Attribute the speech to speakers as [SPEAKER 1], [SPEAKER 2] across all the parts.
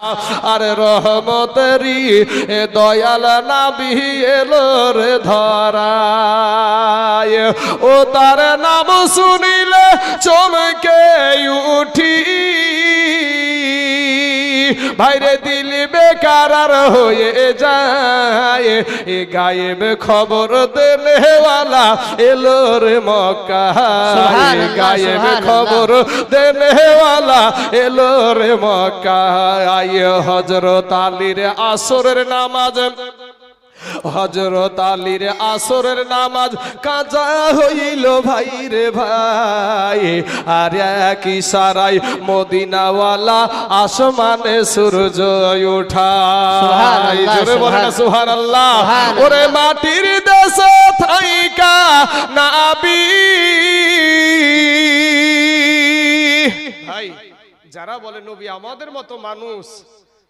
[SPEAKER 1] আরে রহমতেরি এ দয়াল নাবি এলো রে ধরায়। ও তার নাম শুনিলে চমকে উঠি। ভাইরে দিলি বেকার আর হয়ে যায়। এ গায়েব খবর দেনেওয়ালা এলো রে মক্কা। গায়েব। খবর দেনেওয়ালা এলো রে মক্কা। আয় হজরত আলীর আসরের নামাজ। হজরত আলীর আসরের নামাজ কাজা হইল ভাই রে ভাই। আর এক ইশারায় মদিনাওয়ালা আসমানে সূর্য
[SPEAKER 2] সুবহানাল্লাহ,
[SPEAKER 1] জোরে বলেন
[SPEAKER 2] সুবহান-
[SPEAKER 1] সুবহানাল্লাহ।
[SPEAKER 2] সুবহানাল্লাহ।
[SPEAKER 1] ওরে মাটির দেশে থাইকা নাবি। ভাই যারা বলে নবী আমাদের মতো মানুষ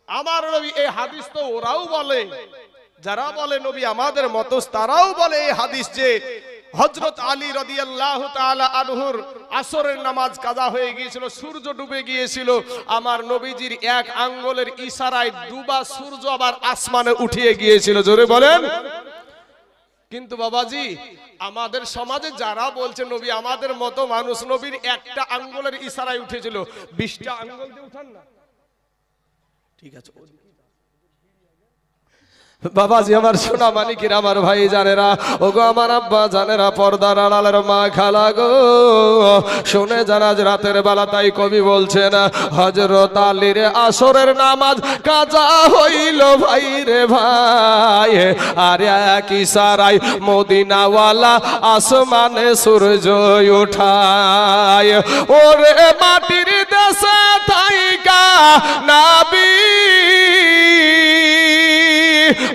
[SPEAKER 1] আমার নবী এই হাদিস তো ওরাও বলে। যারা বলে নবী আমাদের মতো তারাও বলে এই হাদিস যে হজরত আলী রাদিয়াল্লাহু তাআলা আনহুর আসরের নামাজ কাজা হয়ে গিয়েছিল, সূর্য ডুবে গিয়েছিল। আমার নবীজির এক আঙ্গুলের ইশারায় ডুবা সূর্য আবার আসমানে উঠিয়ে গিয়েছিল। জোরে বলেন। কিন্তু বাবাজি, আমাদের সমাজে যারা বলছে নবী আমাদের মতো মানুষ, নবীর একটা আঙ্গুলের ইশারায় উঠেছিল। বিশটা আঙ্গুল দিয়ে উঠান না। ঠিক আছে বাবাজি, আমার সোনা মানিকের আমার ভাই জানেরা ও গো আমার আব্বা জানেরা, পর্দার আড়ালের মা খালা গো। শুনে জানা যে রাতের বেলা তাই কবি বলছেন হজরত আলীর আসরের নামাজ কাজা হইল ভাই রে ভাই। আর এক ইশারায় মদিনাওয়ালা আসমানে সূর্য উঠায়। ওরে মাটির দেশে থাইকা নাবি।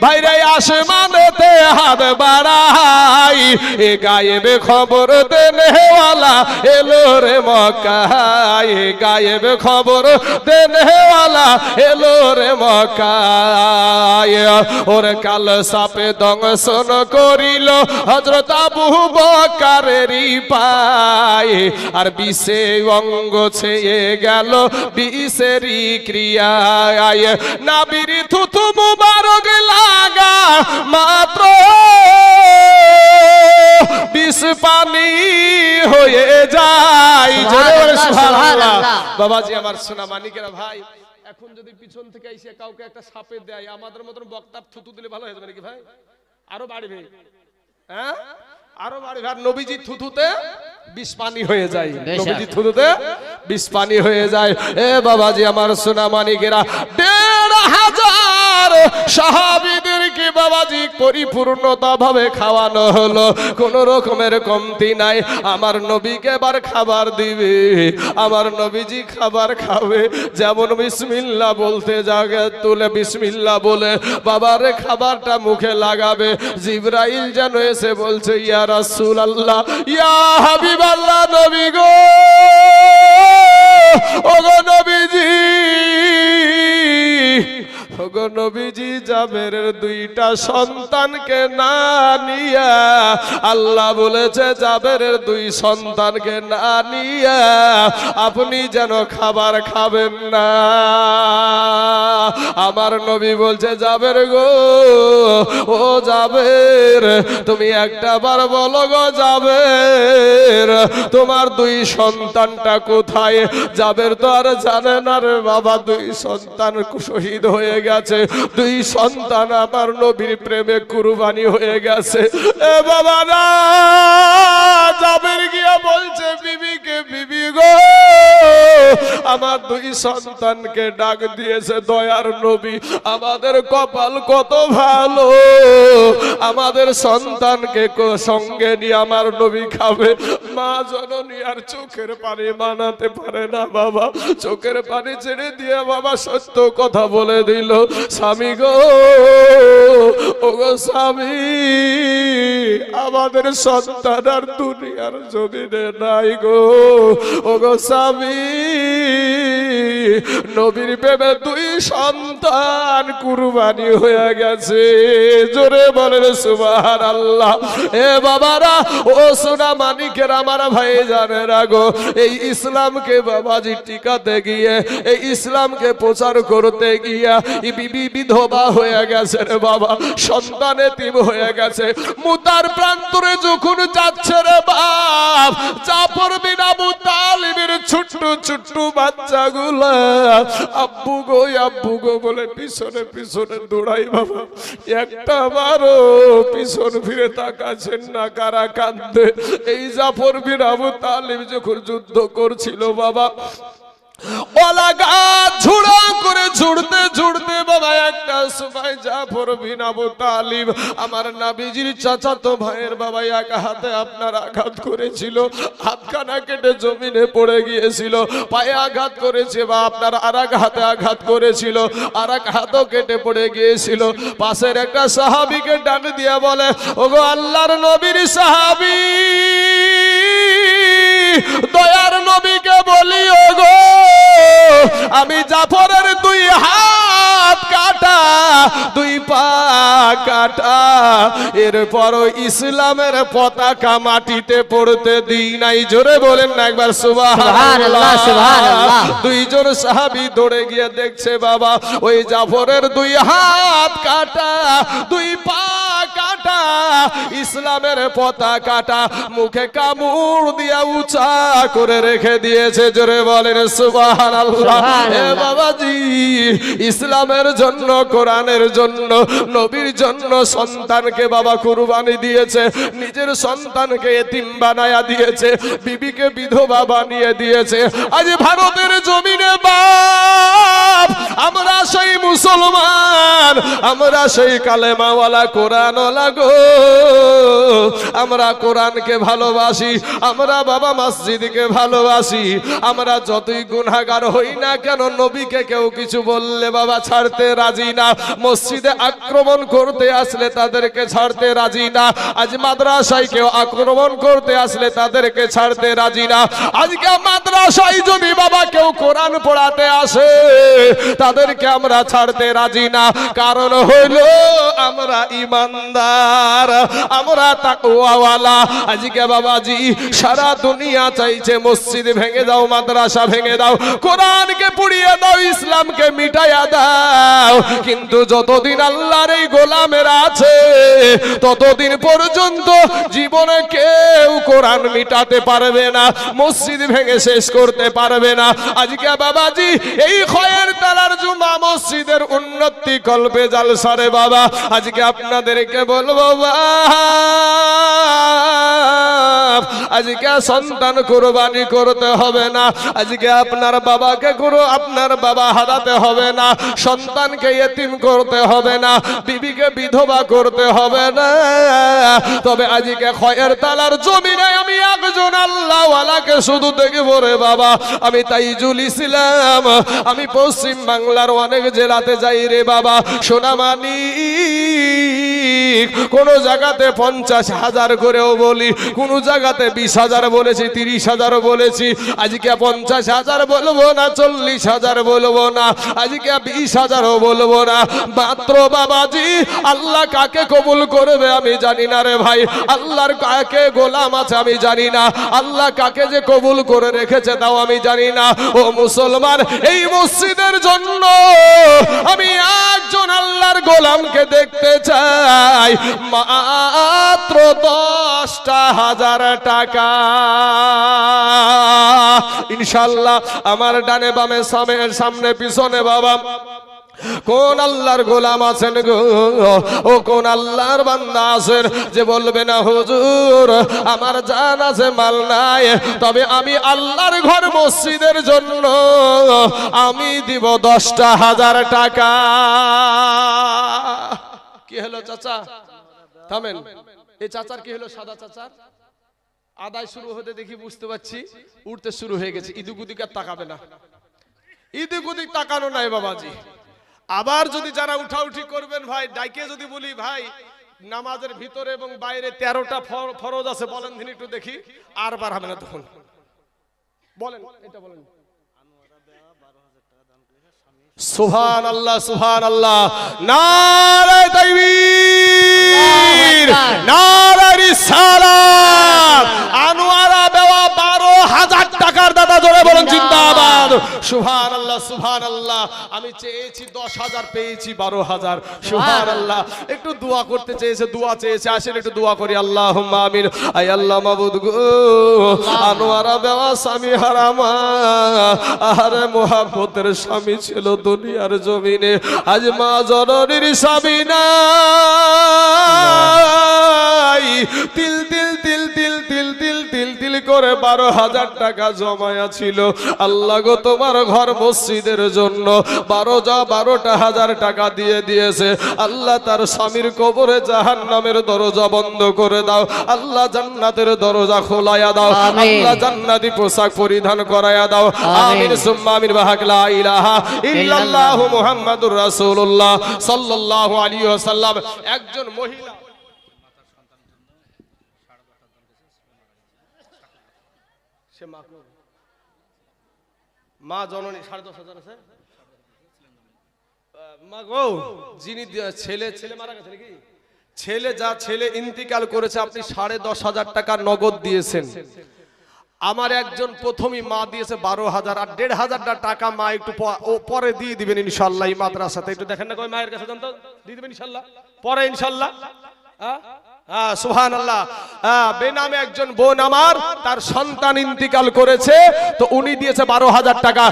[SPEAKER 1] ভাইরে আসমানেতে হাত বাড়াই। এ গায়েবে খবর দেনেওয়ালা এলো রে মক্কায়। এ গায়েবে খবর দেনেওয়ালা এলো রে মক্কায়। ওর কাল সাপে দংশন করিল হজরত আবু বকারেরই পায়। আর বিষে অঙ্গ ছেয়ে গেল বিষেরই ক্রিয়ায়। নাবির থুথু মুবারক লাগা মাত্র বিষ পানি হয়ে যায়। বাবাজি আমার সোনা মানিকেরা ভাই এখন যদি পিছন থেকে এসে কাউকে একটা সাপে দেয় আমাদের মতন বক্তার থুতু দিলে ভালো হয়ে যাবে নাকি ভাই? আরও বাড়বে। হ্যাঁ? আরও নবীজি থুতুতে বিষ পানি হয়ে যায়। নবীজি বিষ পানি হয়ে যায়। এ বাবাজি আমার দেড় হাজার সাহাবিদেরকে বাবাজি পরিপূর্ণতা ভাবে খাওয়ানো হলো? কোন রকমের কমতি নাই। আমার নবীকে এবার খাবার দিবে। আমার নবীজি খাবার খাবে। যেমন বিসমিল্লা বলতে জাগে তুলে বিসমিল্লা বলে বাবার খাবারটা মুখে লাগাবে। জিব্রাইল যেন এসে বলছে ইয়া রাসূল আল্লাহ ইয়া হাবিব আল্লাহ নবী গো। ওগো নবীজি। সন্তানকে আল্লাহ বলেছে জাবেরের দুই সন্তানকে না নিয়া আপনি যেন খাবার খাবেন না। আমার নবী বলছে, জাবের গো, ও জাবের, তুমি একটা বার বলো গো জাবের, তোমার দুই সন্তানটা কোথায়? জাবের তো আর জানে না রে বাবা, দুই সন্তান শহীদ হয়ে গেছে দুই সন্তান আমার নবীর প্রেমে কুরবানি হয়ে গেছে। এ বাবা না জাবের গিয়া বলছে, বিবিকে বিবি গো, আমার দুই সন্তানকে ডাক দিয়েছে দয়ার নবী। আমাদের কপাল কত ভালো। আমাদের সন্তানকে সঙ্গে নিয়ে আমার নবী খাবে। মা জননী আর চোখের পানি মানাতে পারে না বাবা। চোখের পানি ছেড়ে দিয়ে বাবা সত্য কথা বলে দিল। স্বামী গো, ও গো স্বামী, আমাদের সন্তান আর দুনিয়ার জমিনে নাই গো। ও গো স্বামী, নবীর প্রেমে দুই সন্তান কুরবানি হয়ে গেছে। জোরে বলেন সুবাহান আল্লাহ এ বাবারা, ও সোনা মানিকের আমার ভাই জানে রাগো এই ইসলামকে বাবাজি টিকাতে গিয়ে, এই ইসলামকে প্রচার করতে গিয়া বিবি বিধবা হয়ে গেছে রে বাবা, সন্তান এতিম হয়ে গেছে। মুতার প্রান্তরে যখন যাচ্ছে রে বাপ জাফর বিন আবু তালিবের ছোট্ট ছোট্ট বাচ্চাগুলা। আব্বু গো আব্বু গো বলে, পিছনে পিছনে দৌড়াই বাবা। একটা বারো পিছন ফিরে তাকাছেন না, কারা কান্দে এই জাফর বিন আবু তালিব যখন যুদ্ধ করছিল বাবা ঝুড়া করে আপনার আঘাত করেছিল কেটে জমিনে পড়ে গিয়েছিল, পায়ে আঘাত করেছে বা আপনার হাতে আঘাত করেছিল আর এক কেটে পড়ে গিয়েছিল। পাশের একটা সাহাবিকে ডাক দিয়ে বলে, ওগো আল্লাহর নবীর সাহাবি! দয়ার নবীকে বলি ওগো আমি জাফরের দুই হাত কাটা দুই পা কাটা। এরপর ইসলামের পতাকা মাটিতে পড়তে দিই নাই। জোরে বলেন না একবার
[SPEAKER 2] সুবহানাল্লাহ।
[SPEAKER 1] দুইজন সাহাবি দৌড়ে গিয়ে দেখছে বাবা ওই জাফরের দুই হাত কাটা দুই পা ইসলামের পতাকাটা মুখে কামড় দিয়া উঁচা করে রেখে দিয়েছে জোরে বলেন সুবাহান আল্লাহ বাবাজি ইসলামের জন্য কোরআনের জন্য নবীর জন্য সন্তানকে বাবা কুরবানি দিয়েছে নিজের সন্তানকে এতিম বানায়া দিয়েছে বিবিকে বিধবা বানিয়ে দিয়েছে। আজ ভারতের জমিনে আমরা সেই মুসলমান, আমরা সেই কালেমাওয়ালা কোরআন লাগো আমরা কোরআনকে ভালোবাসি, আমরা বাবা মসজিদকে ভালোবাসি, আমরা যতই গুনাহগার হই না কেন, নবীকে কেউ কিছু বললে বাবা ছাড়তে রাজি না। মসজিদে আক্রমণ করতে আসলে তাদেরকে ছাড়তে রাজি না। আজ মাদ্রাসায় কেউ আক্রমণ করতে আসলে তাদেরকে ছাড়তে রাজি না। আজকে মাদ্রাসায় যদি বাবা কেউ কোরআন পড়াতে আসে তাদেরকে আমরা ছাড়তে রাজি না। কারণ হইল আমরা ইমানদার, আমরা তাকওয়াওয়ালা। আজকে বাবাজি, সারা দুনিয়া চাইছে মসজিদ ভেঙে দাও, মাদ্রাসা ভেঙে দাও। কোরআনকে পুড়িয়ে দাও, ইসলামকে মিটাইয়া দাও। কিন্তু যতদিন আল্লাহর এই গোলামেরা আছে, ততদিন পর্যন্ত জীবনে কেউ কোরআন মিটাতে পারবে না, মসজিদ ভেঙে শেষ করতে পারবে না। আজকে বাবাজি, এই খয়ের তালার জুমা মসজিদের উন্নতি কল্পে জালসারে বাবা। আজকে আপনাদেরকে বলব বাপ, আজকে সন্তান কোরবানি করতে হবে না। আজকে আপনার বাবাকে করো আপনার বাবা হারাতে হবে না। সন্তানকে এতিম করতে হবে না। বিবিকে বিধবা করতে হবে না। তবে আজকে খয়ের তালার জমিনে আমি একজন আল্লাহওয়ালাকে শুধু দেখে বলে বাবা। আমি তাইজুল ইসলাম। আমি পশ্চিম বাংলার অনেক জেলাতে যাই রে বাবা। সোনামানি। কোন জায়গাতে পঞ্চাশ হাজার করেও বলি, কোন জায়গাতে বিশ হাজার বলেছি, তিরিশ হাজার বলেছি। আজকে পঞ্চাশ হাজার বলব না, চল্লিশ হাজার বলব না, আজকে বিশ হাজারও বলব না। মাত্র বাবাজি, আল্লাহ কাকে কবুল করবে আমি জানি না রে ভাই। আল্লাহর কাকে গোলাম আছে আমি জানি না। আল্লাহ কাকে যে কবুল করে রেখেছে তাও আমি জানি না। ও মুসলমান, এই মসজিদের জন্য আমি একজন আল্লাহর গোলামকে দেখতে চাই। মাত্র দশটা হাজার টাকা। ইনশাল্লাহ আমার ডানে বামে সামনে পিছনে বাবা। কোন আল্লাহর গোলাম আছেন গো? ও কোন আল্লাহর বান্দা আছেন যে বলবে না, হুজুর, আমার জান আছে, মাল নাই। তবে আমি আল্লাহর ঘর মসজিদের জন্য আমি দিব দশটা হাজার টাকা। কি হলো চাচা? থামেন। এই চাচার কি হলো সাদা চাচার? আদায় শুরু হতে দেখি বুঝতে পারছি উঠতে শুরু হয়ে গেছে। ইদুক উদিক আর তাকাবে না। ইদিক উদিক তাকানো নাই বাবাজি। আবার যদি যারা উঠাউঠি করবেন ভাই, ডাইকে যদি বলি, ভাই, নামাজের ভিতরে এবং বাইরে তেরোটা ফরজ আছে, বলেন দিন একটু দেখি, আর বার হবে না তখন। বলেন, এটা বলেন। সুভান আল্লাহ সুভান আল্লাহ নারায়
[SPEAKER 2] আকবার।
[SPEAKER 1] নারায় রিসালাত আনোয়ারা দেওয়া বারো হাজার দাদা জোরে বলুন জিন্দাবাদ। সুভান আল্লাহ সুভান আল্লাহ আমি চেয়েছি দশ হাজার পেয়েছি বারো হাজার। সুভান আল্লাহ একটু দোয়া করতে চেয়েছে দোয়া চেয়েছে। আসেন একটু দোয়া করি। আল্লাহ আমিন। আই আল্লাহ মাবুদ গো। আনোয়ারা দেওয়া স্বামী হারামা। আরে মোহাম্মতের স্বামী ছিল দুনিয়ার জমিনে। আজ মা জননীর স্বামী নাই। তিল তিল তিল করে বারো হাজার টাকা জমায়া ছিল। আল্লাহ গো তোমার ঘর মসজিদের জন্য বারো যা বারোটা হাজার টাকা দিয়ে দিয়েছে। আল্লাহ তার স্বামীর কবরে জাহান নামের দরজা বন্ধ করে দাও। আল্লাহ জান্নাতের দরজা খোলায়া দাও। আল্লাহ জান্নাতি পোশাক পরিধান করায়া দাও। আমিন সুম্মা আমিন বাহাক লা ইলাহা ইল্লাল্লাহু মুহাম্মাদুর রাসূলুল্লাহ সাল্লাল্লাহু আলাইহি ওয়াসাল্লাম। একজন মহিলা সে মা? মা জননী, সাড়ে দশ হাজার আছে? মা গো, যিনি ছেলে ছেলে মারা গেছে নাকি? ছেলে যা ছেলে ইন্তিকাল করেছে, আপনি সাড়ে দশ হাজার টাকা নগদ দিয়েছেন। আমার একজন প্রথমই মা দিয়েছে বারো হাজার, আর দেড় হাজারটা টাকা মা একটু পরে দিয়ে দিবেন ইনশাল্লাহ এই মাদ্রাসাতে। একটু দেখেন না কই মায়ের কাছে জানতো? দিয়ে দিবেন ইনশাল্লাহ? পরে ইনশাল্লাহ? হ্যাঁ সুহান আল্লাহ বেনামে একজন বোন আমার তার সন্তান ইন্তিকাল করেছে তো উনি দিয়েছে বারো হাজার টাকা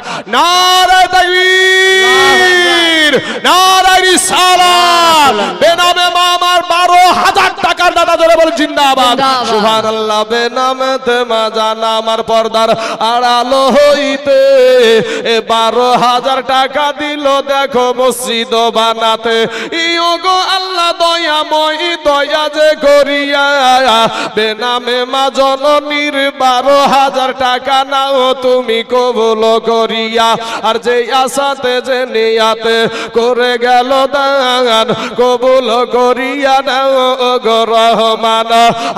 [SPEAKER 1] বেনামে মা আমার বারো হাজার টাকার দাদা ধরে বল জিন্দাবাদ। আল্লাহ মা জানা আমার পর্দার আড়ালো হইতে এ বারো হাজার টাকা দিল দেখো মসজিদ বানাতে। ইয়োগো আল্লাহ দয়াময় দয়া যে করিয়া, বেনামে মা জননীর বারো হাজার টাকা নাও, তুমি কবুল করিয়া। আর যে আশাতে যে নিয়াতে করে গেল দান, কবুল করিয়া নাও গো রহমান।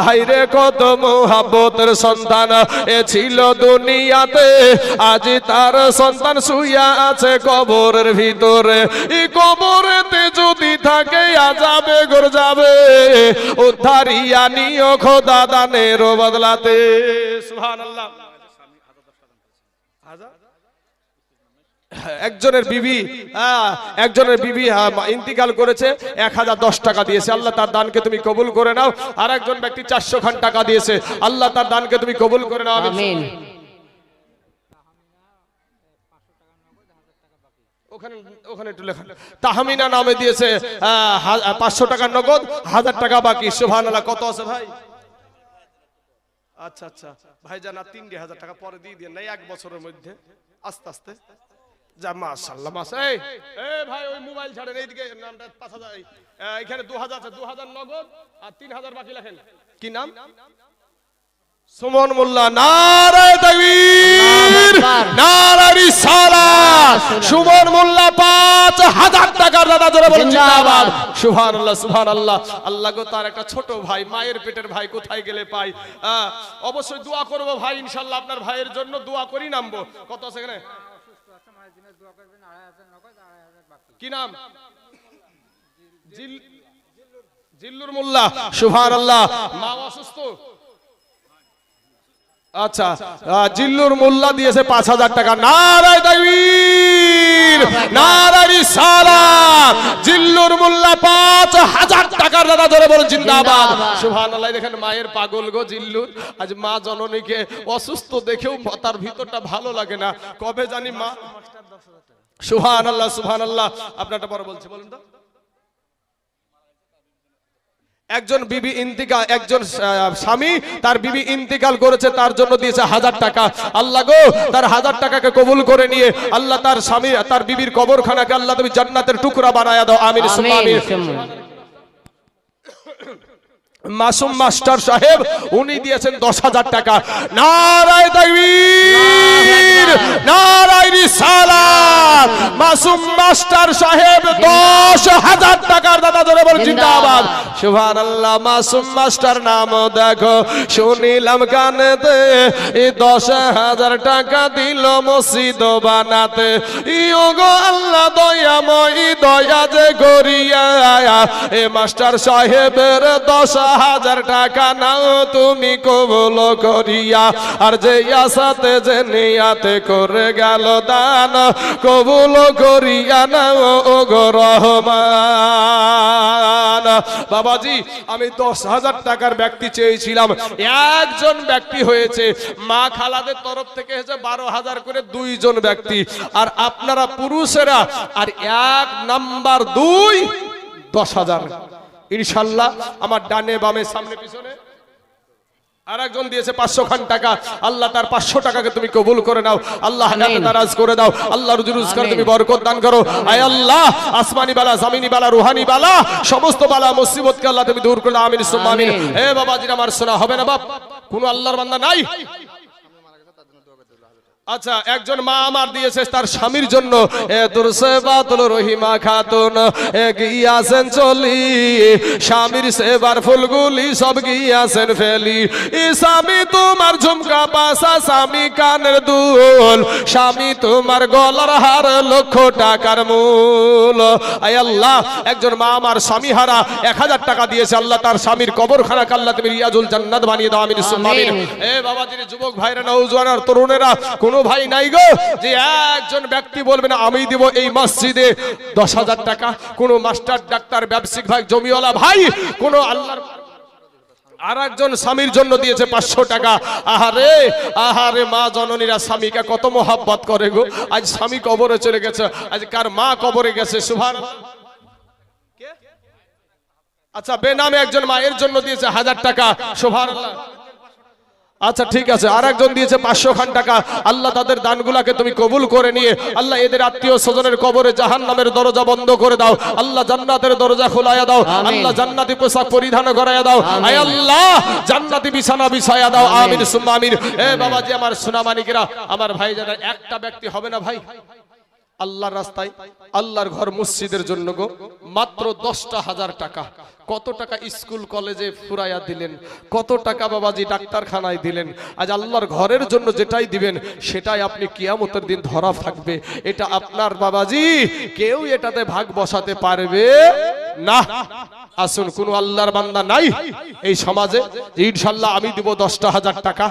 [SPEAKER 1] হাইরে কত মোহাব্বতের সন্তান, এ ছিল দুনিয়াতে। আজ তার সন্তান শুইয়া আছে কবরের ভিতরে। এই কবরেতে যদি থাকে যাবে গোর যাবে। উদ্ধারিয়া নিও খোদা দানের বদলাতে। সুবহানাল্লাহ। একজনের বিবি হ্যাঁ, একজনের বিবি হ্যাঁ, ইন্তিকাল করেছে এক হাজার দশ টাকা দিয়েছে। আল্লাহ তার দানকে তুমি কবুল করে নাও। আর একজন ব্যক্তি চারশো খান টাকা দিয়েছে। আল্লাহ তার দানকে তুমি কবুল করে নাও। আমিন। তাহমিনা নামে দিয়েছে পাঁচশো টাকা নগদ, হাজার টাকা বাকি। সুভান কত আছে ভাই? আচ্ছা আচ্ছা। ভাই জানা তিনটে হাজার টাকা পরে দিয়ে দিয়ে নাই এক বছরের মধ্যে। আস্তে আস্তে। যা মাশাল্লাহ মাস এই ভাই, ওই মোবাইল ছাড়েন, এইদিকে নামটা পাঁচ হাজার এখানে দু হাজার দু হাজার নগদ, আর তিন হাজার বাকি লেখেন। কি নাম? সুমন মোল্লা নারায় তাকবীর। নারায় রিসালাত। সুমন মোল্লা পাঁচ হাজার টাকার দাদা ধরে বলেন জিন্দাবাদ।
[SPEAKER 2] জিন্দাবাদ।
[SPEAKER 1] সুবহান আল্লাহ গো তার একটা ছোট ভাই মায়ের পেটের ভাই কোথায় গেলে পাই? অবশ্যই দোয়া করব ভাই ইনশাল্লাহ আপনার ভাইয়ের জন্য দোয়া করি নামবো। কত আছে এখানে? কি নাম? জিল্লুর মোল্লা। সুবহান আল্লাহ মা অসুস্থ? আচ্ছা জিল্লুর মোল্লা দিয়েছে পাঁচ হাজার টাকা। নারায় তাকবীর রিসালাত জিল্লুর মোল্লা পাঁচ হাজার টাকার দাদা ধরে বলেন
[SPEAKER 2] জিন্দাবাদ।
[SPEAKER 1] সুবহানাল্লাহ দেখেন মায়ের পাগল গো জিল্লুর। আজ মা জননীকে অসুস্থ দেখেও তার ভিতরটা ভালো লাগে না। কবে জানি মা সুহান আল্লাহ সুহান আল্লাহ আপনারটা বড় বলছে বলুন তো। একজন বিবি ইন্তিকাল একজন স্বামী তার বিবি ইন্তিকাল করেছে তার জন্য দিয়েছে হাজার টাকা। আল্লাহ গো তার হাজার টাকাকে কবুল করে নিয়ে আল্লাহ তার স্বামী তার বিবির কবরখানাকে আল্লাহ তুমি জান্নাতের টুকরা বানায় দাও। আমিন সুম্মা
[SPEAKER 2] আমিন।
[SPEAKER 1] মাসুম মাস্টার সাহেব উনি দিয়েছেন দশ হাজার টাকা। নারায় তাকবীর নারায় রিসালাত। মাসুম মাস্টার সাহেব দশ হাজার টাকার দাদা ধরে বল জিন্দাবাদ। সুভান আল্লাহ মাসুম মাস্টার নাম দেখো শুনিলাম কানেতে এই দশ হাজার টাকা দিল মসজিদ বানাতে। ইয়োগো আল্লাহ দয়াময় দয়া যে করিয়া এ মাস্টার সাহেবের দশ হাজার টাকা নাও তুমি কবল করিয়া। আর যে আসাতে যে নিয়াতে করে গেল দান, কবুল করিয়া নাও ও গো রহমান। বাবাজি, আমি দশ হাজার টাকার ব্যক্তি চেয়েছিলাম। একজন ব্যক্তি হয়েছে, মা খালাদের তরফ থেকে হয়েছে বারো হাজার করে দুইজন ব্যক্তি। আর আপনারা পুরুষেরা, আর এক নাম্বার দুই দশ হাজার। ইনশাল্লাহ আমার ডানে বামে সামনে পিছনে। আর একজন দিয়েছে পাঁচশো খান টাকা। আল্লাহ তার পাঁচশো টাকাকে তুমি কবুল করে নাও। আল্লাহ
[SPEAKER 2] আমিন।
[SPEAKER 1] করে দাও। আল্লাহ রুজি রোজগার তুমি বরকত দান করো। আয় আল্লাহ আসমানি বালা জামিনি বালা রুহানি বালা সমস্ত বালা মুসিবতকে আল্লাহ তুমি দূর করে আমিন সুম্মা আমিন।
[SPEAKER 2] আমিন।
[SPEAKER 1] এ বাবাজির আমার শোনা হবে না বাপ। কোন আল্লাহর বান্দা নাই। আচ্ছা একজন মা আমার দিয়েছে তার স্বামীর জন্য। রহিমা খাতুন গিয়াছেন চলি। স্বামীর সেবার ফুলগুলি সব গিয়াছেন ফেলি। স্বামী তোমার ঝুমকা পাশা স্বামী কানের দুল স্বামী তোমার গলার হার লক্ষ টাকার মূল। আয় আল্লাহ একজন মা আমার স্বামী হারা এক হাজার টাকা দিয়েছে আল্লাহ তার স্বামীর কবর খানা কাল্লা তুমি রিয়াজুল জান্নাত বানিয়ে দাও আমিন সুম্মা আমিন।
[SPEAKER 2] আমিন।
[SPEAKER 1] এ বাবাজির যুবক ভাইরা নৌজওয়ান আর তরুণেরা কোনো ভাই নাই গো যে একজন ব্যক্তি বলবেন আমি দিব এই মসজিদে দশ হাজার টাকা। কোনো মাস্টার ডাক্তার ব্যবসায়িক ভাই জমিওয়ালা ভাই কোনো আল্লাহর আর একজন স্বামীর জন্য দিয়েছে পাঁচশো টাকা। আহারে আহারে মা জননীরা স্বামীকে কত মোহাব্বত করে গো। আজ স্বামী কবরে চলে গেছে, আজ কার মা কবরে গেছে, সুভান। আচ্ছা বেনামে একজন মায়ের জন্য দিয়েছে হাজার টাকা সোভার আচ্ছা ঠিক আছে। আর একজন দিয়েছে পাঁচশো খান টাকা। আল্লাহ তাদের দানগুলাকে তুমি কবুল করে নিয়ে আল্লাহ এদের আত্মীয় স্বজনের কবরে জাহান নামের দরজা বন্ধ করে দাও। আল্লাহ জান্নাতের দরজা খোলাইয়া দাও। আল্লাহ জান্নাতি পোশাক পরিধান করাইয়া দাও। আয় আল্লাহ জান্নাতি বিছানা বিছাইয়া দাও। আমিন। সুম্মা আমিন। এ বাবাজি আমার সোনামানিকেরা আমার ভাই যারা একটা ব্যক্তি হবে না ভাই? আল্লাহর রাস্তায়, আল্লাহর ঘর মসজিদের জন্য গো, মাত্র দশটা হাজার টাকা। কত টাকা স্কুল কলেজে ফুরাইয়া দিলেন, কত টাকা বাবাজি ডাক্তারখানায় দিলেন, আজ আল্লাহর ঘরের জন্য যেটাই দিবেন, সেটাই আপনি কিয়ামতের দিন ধরা থাকবে। এটা আপনার বাবাজি, কেউ এটাতে ভাগ বসাতে পারবে না। আসুন, কোন আল্লাহর বান্দা নাই এই সমাজে ইনশাল্লাহ আমি দিব দশটা হাজার টাকা।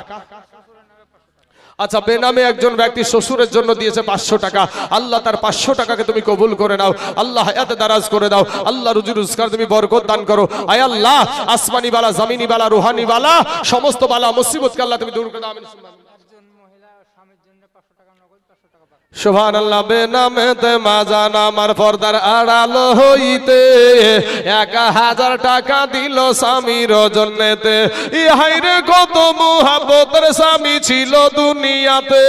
[SPEAKER 1] আচ্ছা বেনামে একজন ব্যক্তি শ্বশুরের জন্য দিয়েছে পাঁচশো টাকা। আল্লাহ তার পাঁচশো টাকাকে তুমি কবুল করে নাও। আল্লাহ হায়াতে দারাজ করে দাও। আল্লাহ রুজি রোজগার, তুমি বরকত দান করো। আয় আল্লাহ, আসমানি বালা, জামিনি বালা, রুহানি বালা, সমস্ত বালা মুসিবতকে আল্লাহ তুমি দূর করে দাও। আমিন সুম্মা আমিন। সোভান আল্লাহ বেনামেতে মাজান আমার পর্দার আড়ালো হইতে এক হাজার টাকা দিল স্বামীর জন্যেতে। ইহাই রে কত মুহাব্বতের স্বামী ছিল দুনিয়াতে।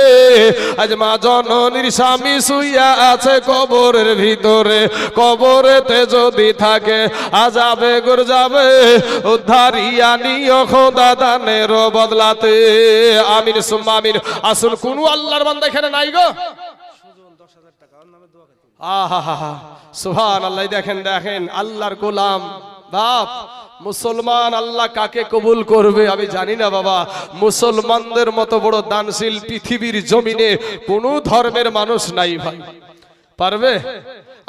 [SPEAKER 1] আজ মা জননীর স্বামী শুইয়া আছে কবরের ভিতরে। কবরেতে যদি থাকে আজাবে গুর যাবে উদ্ধারিয়া নিয় খোদা দানের বদলাতে। আমিন সুম্মা আমিন। আসুন কোন আল্লাহর বান্দা এখানে নাই গো। আহা সুহান আল্লাহ দেখেন দেখেন, আল্লাহর গোলাম। বাপ, মুসলমান আল্লাহ কাকে কবুল করবে আমি জানি না বাবা। মুসলমানদের মতো বড় দানশীল পৃথিবীর জমিনে কোন ধর্মের মানুষ নাই ভাই। পারবে?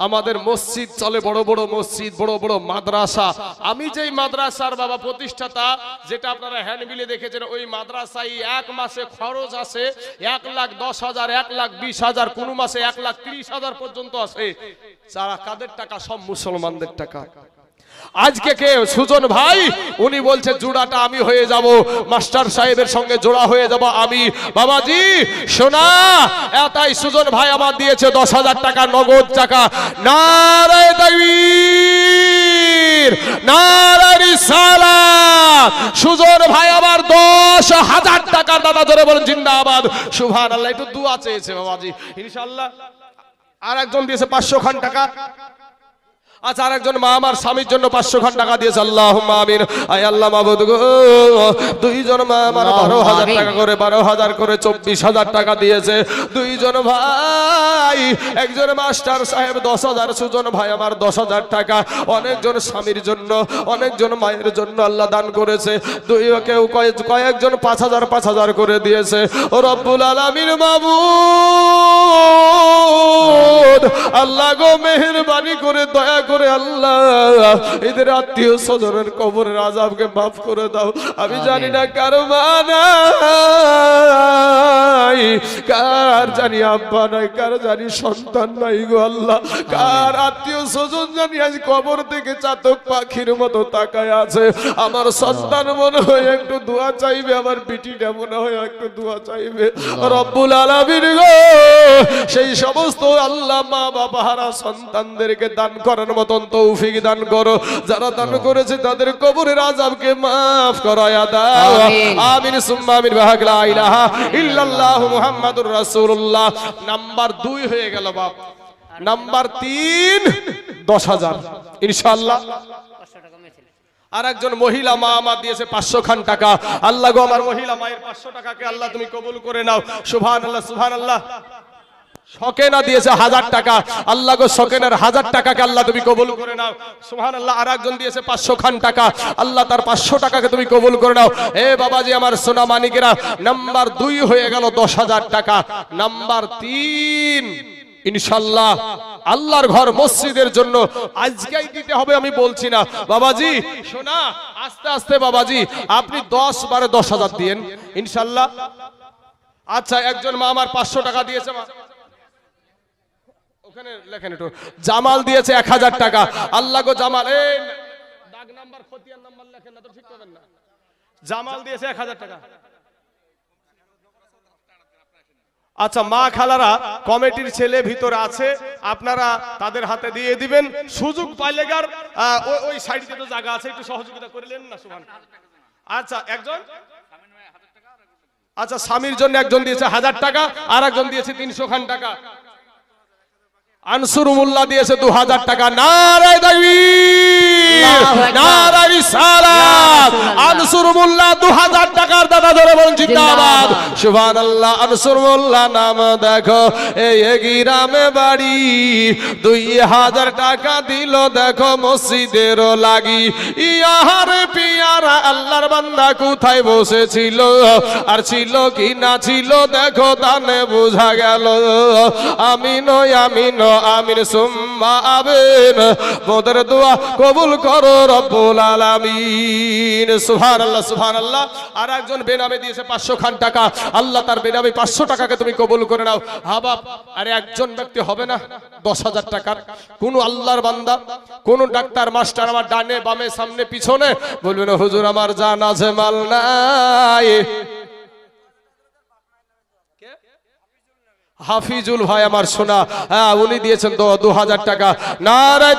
[SPEAKER 1] আমাদের মসজিদ চলে, বড় বড় মসজিদ, বড় বড় মাদ্রাসা। আমি যেই মাদ্রাসার বাবা প্রতিষ্ঠাতা, যেটা আপনারা হ্যান্ডবিলে দেখেছেন, ওই মাদ্রাসায় এক মাসে খরচ আছে এক লাখ দশ হাজার, এক লাখ বিশ হাজার, কোনো মাসে এক লাখ তিরিশ হাজার পর্যন্ত আছে। যারা কাদের টাকা? সব মুসলমানদের টাকা। আজকে কে? সুজন ভাই। উনি বলছে, জোড়াটা আমি হয়ে যাব। মাস্টার সাহেবের সঙ্গে জোড়া হয়ে যাব আমি। বাবাজি সোনা এতাই সুজন ভাই আমার দিয়েছে দশ হাজার টাকা নগদ টাকা নারায় রিসালাত। সুজন ভাই আবার দশ হাজার টাকার দাদা ধরে বলেন, জিন্দাবাদ। সুভান একটু দুয়া চেয়েছে বাবাজি ইনশাল্লাহ আর একজন দিয়েছে পাঁচশো খান টাকা। আচ্ছা আর একজন মা আমার স্বামীর জন্য পাঁচশো খান টাকা দিয়েছে। আল্লাহ আমিন। আয় আল্লাহ মাবুদ গো। দুইজন মা আমার বারো হাজার। টাকা করে বারো হাজার করে চব্বিশ হাজার টাকা দিয়েছে। দুইজন ভাই একজন মাস্টার সাহেব দশ হাজার। সুজন ভাই আমার দশ হাজার টাকা। অনেকজন স্বামীর জন্য অনেকজন মায়ের জন্য আল্লাহ দান করেছে। দুই কেউ কয়েক- কয়েকজন পাঁচ হাজার পাঁচ হাজার করে দিয়েছে। ও রব্বুল আলমিন বাবু আল্লাহ গো মেহরবানি করে দয়া করে আল্লাহ এদের আত্মীয় স্বজনের কবরের আজাবকে মাফ করে দাও। আমি জানি না কারও মানাই কার জানি আব্বা নাই কার জানি সন্তান নাই গো আল্লাহ কার আত্মীয় স্বজন জানি আজ কবর থেকে চাতক পাখির মতো তাকায় আছে। আমার সন্তান মনে হয় একটু দোয়া চাইবে আমার বিটিটা মনে হয় একটু দোয়া চাইবে। রব্বুল আলামিন গো সেই সমস্ত আল্লাহ মা বাবা হারা সন্তানদেরকে দান করার মতন তৌফিক দান করো। যারা দান করেছে তাদের কবরের আজাবকে মাফ করায়া দাও।
[SPEAKER 2] আমিন।
[SPEAKER 1] সুম্মা আমিন বাহাক লা ইলাহা ইল্লাল্লাহ মুহাম্মাদুর রাসূলুল্লাহ। নাম্বার দুই হয়ে গেল বাপ। নাম্বার তিন দশ হাজার। ইনশাআল্লাহ। আর একজন মহিলা মা আমার দিয়েছে পাঁচশো খান টাকা। আল্লাহ গো আমার মহিলা মায়ের পাঁচশো টাকাকে আল্লাহ তুমি কবুল করে নাও। সুভান আল্লাহ সুভান আল্লাহ শকেনা দিয়েছে হাজার টাকা। আল্লাহ গো হাজার টাকাকে আল্লাহ তুমি কবুল করে নাও। সুহান আল্লাহ আর একজন দিয়েছে পাঁচশো খান টাকা। আল্লাহ তার পাঁচশো টাকাকে তুমি কবুল করে নাও। এ বাবাজি, আমার সোনা মানিকেরা, নাম্বার দুই হয়ে গেল দশ হাজার টাকা। নাম্বার তিন, ইনশাল্লাহ, আল্লাহর ঘর মসজিদের জন্য আজকেই দিতে হবে, আমি বলছি না। বাবাজি, শোনা, আস্তে আস্তে বাবাজি, আপনি দশ বারে দশ হাজার দিয়েন, ইনশাল্লাহ। আচ্ছা একজন মা আমার পাঁচশো টাকা দিয়েছে, মা। ওখানে লেখেন একটু জামাল দিয়েছে এক হাজার টাকা। আল্লাহ গো জামাল এই দাগ নাম্বার খতিয়ান নাম্বার লেখেন না তো ঠিক করবেন না। জামাল দিয়েছে এক হাজার টাকা। আচ্ছা মা খালারা কমিটির ছেলে ভিতরে আছে আপনারা তাদের হাতে দিয়ে দিবেন। সুযোগ পাইলে গার ওই- সাইডে তো জায়গা আছে একটু সহযোগিতা করিলেন না সুমান আচ্ছা একজন? আচ্ছা স্বামীর জন্য একজন দিয়েছে হাজার টাকা আর একজন দিয়েছে তিনশো খান টাকা। আনসুর মোল্লা দিয়েছে দু হাজার টাকা। নারায়
[SPEAKER 2] আকবার।
[SPEAKER 1] নারায় আনসুর মোল্লা দু হাজার টাকার দাদা ধরে বলুন জিন্দাবাদ। সুবহান আল্লাহ আনসুর মোল্লা নাম দেখো। এই গ্রামে বাড়ি। দুই হাজার টাকা দিল দেখো মসজিদের লাগি। ইয়ার পিয়ারা আল্লাহর বান্দা কোথায় বসেছিল? আর ছিল কি না ছিল? দেখো দানে বোঝা গেল। আমিন আমিন আমিন, সুম্মা আমিন। মোদের দোয়া কবুল করো রব্বুল আলামিন। সুবহানাল্লাহ সুবহানাল্লাহ। আর একজন বেনামে দিয়েছে 500 খান টাকা। আল্লাহ তার বেনামে 500 টাকাকে তুমি কবুল করে নাও। হাবাব আরে একজন ব্যক্তি হবে না? 10000 টাকার। কোন আল্লাহর বান্দা, কোন ডাক্তার, মাস্টার আমার ডানে বামে, সামনে, পিছনে বলবেন হুজুর আমার জান আছে মাল নাই। হাফিজুল ভাই আমার সোনা হ্যাঁ উনি দিয়েছেন তো দু হাজার টাকা। নারায়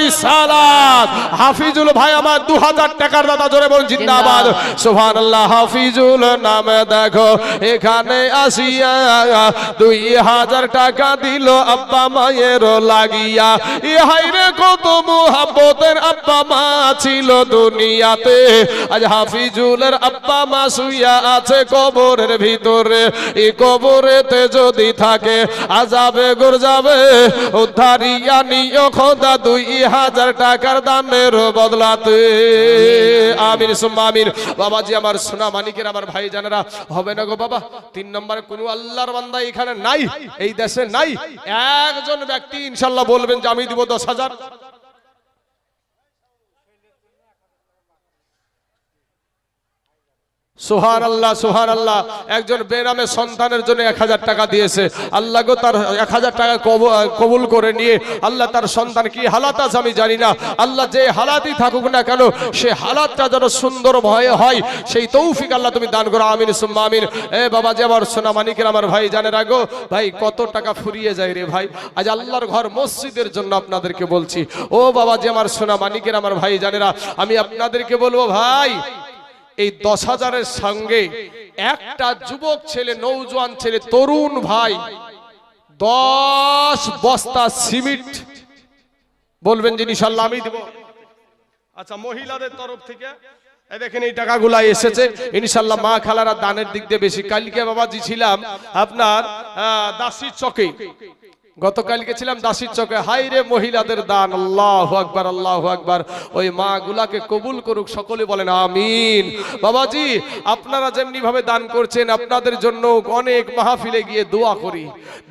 [SPEAKER 1] রিসালাত। হাফিজুল ভাই আমার দু হাজার টাকার দাদা জোরে জিন্দাবাদ। আল্লাহ হাফিজুল নামে দেখো এখানে আসিয়া দুই হাজার টাকা দিল আব্বা মায়ের লাগিয়া। ইহাই রে কত মুহাব্বতের আব্বা মা ছিল দুনিয়াতে। আজ হাফিজুলের আব্বা মা শুইয়া আছে কবরের ভিতরে। এই কবরেতে যদি থাকে, আজাবে গোর যাবে উদ্ধারিয়া নিয় খোদা দুই হাজার টাকার দামের বদলাতে। আমির সুম্মা আমির বাবাজি, আমার সোনা মানিকের, আমার ভাই জানেরা হবে না গো বাবা? তিন নম্বরে, কোন আল্লাহর বান্দা এখানে নাই, এই দেশে নাই। একজন ব্যক্তি ইনশাল্লাহ বলবেন যে, আমি দিব দশ হাজার। সোহান আল্লাহ সোহার আল্লাহ একজন বেনামে সন্তানের জন্য এক হাজার টাকা দিয়েছে। আল্লাহ গো তার এক হাজার টাকা কব- কবুল করে নিয়ে আল্লাহ তার সন্তান কি হালাত আছে আমি জানি না। আল্লাহ যে হালাতই থাকুক না কেন, সে হালাতটা যেন সুন্দর ভয়ে হয়, সেই তৌফিক আল্লাহ তুমি দান করো, আমিন, সুম্মা আমিন। এ বাবা যে আমার সোনা মানিকের আমার ভাই জানে রাগো ভাই কত টাকা ফুরিয়ে যায় রে ভাই। আজ আল্লাহর ঘর মসজিদের জন্য আপনাদেরকে বলছি। ও বাবা যে আমার সোনা মানিকের আমার ভাই জানেরা, আমি আপনাদেরকে বলব ভাই এই দশ হাজারের সঙ্গে একটা যুবক ছেলে নৌজওয়ান ছেলে, তরুণ ভাই, দশ বস্তা সিমেন্ট। বলবেন যে ইনশাল্লাহ আমি দেব। আচ্ছা মহিলাদের তরফ থেকে দেখেন এই টাকাগুলা এসেছে। ইনশাল্লাহ মা খালারা দানের দিক দিয়ে বেশি। কালকে বাবাজি ছিলাম আপনার দাসির চকে। গতকালকে গেছিলাম দাসির চকে হাই রে মহিলাদের দান, আল্লাহ আকবার আল্লাহ আকবার। ওই মা গুলাকে কবুল করুক, সকলে বলেন আমিন। বাবাজি, আপনারা যেমনি ভাবে দান করছেন, আপনাদের জন্য অনেক মাহফিলে গিয়ে দোয়া করি।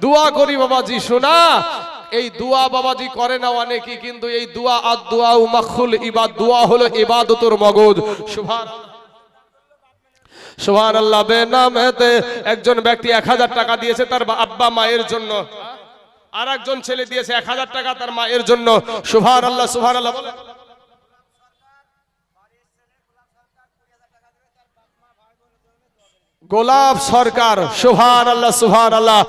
[SPEAKER 1] দোয়া করি বাবাজি, শোনা। এই দোয়া বাবাজি করে না অনেকে, কিন্তু এই দোয়া আর দোয়া উমাখুল ইবাদ, দোয়া হলো ইবাদতর মগজ। সুভান সুভান আল্লাহ বেনামেতে একজন ব্যক্তি এক হাজার টাকা দিয়েছে তার আব্বা মায়ের জন্য। আর একজন ছেলে দিয়েছে এক হাজার টাকা তার মায়ের জন্য। সুভান আল্লাহ সুভান আল্লাহ গোলাপ সরকার সুভার আল্লাহ সুভার আল্লাহ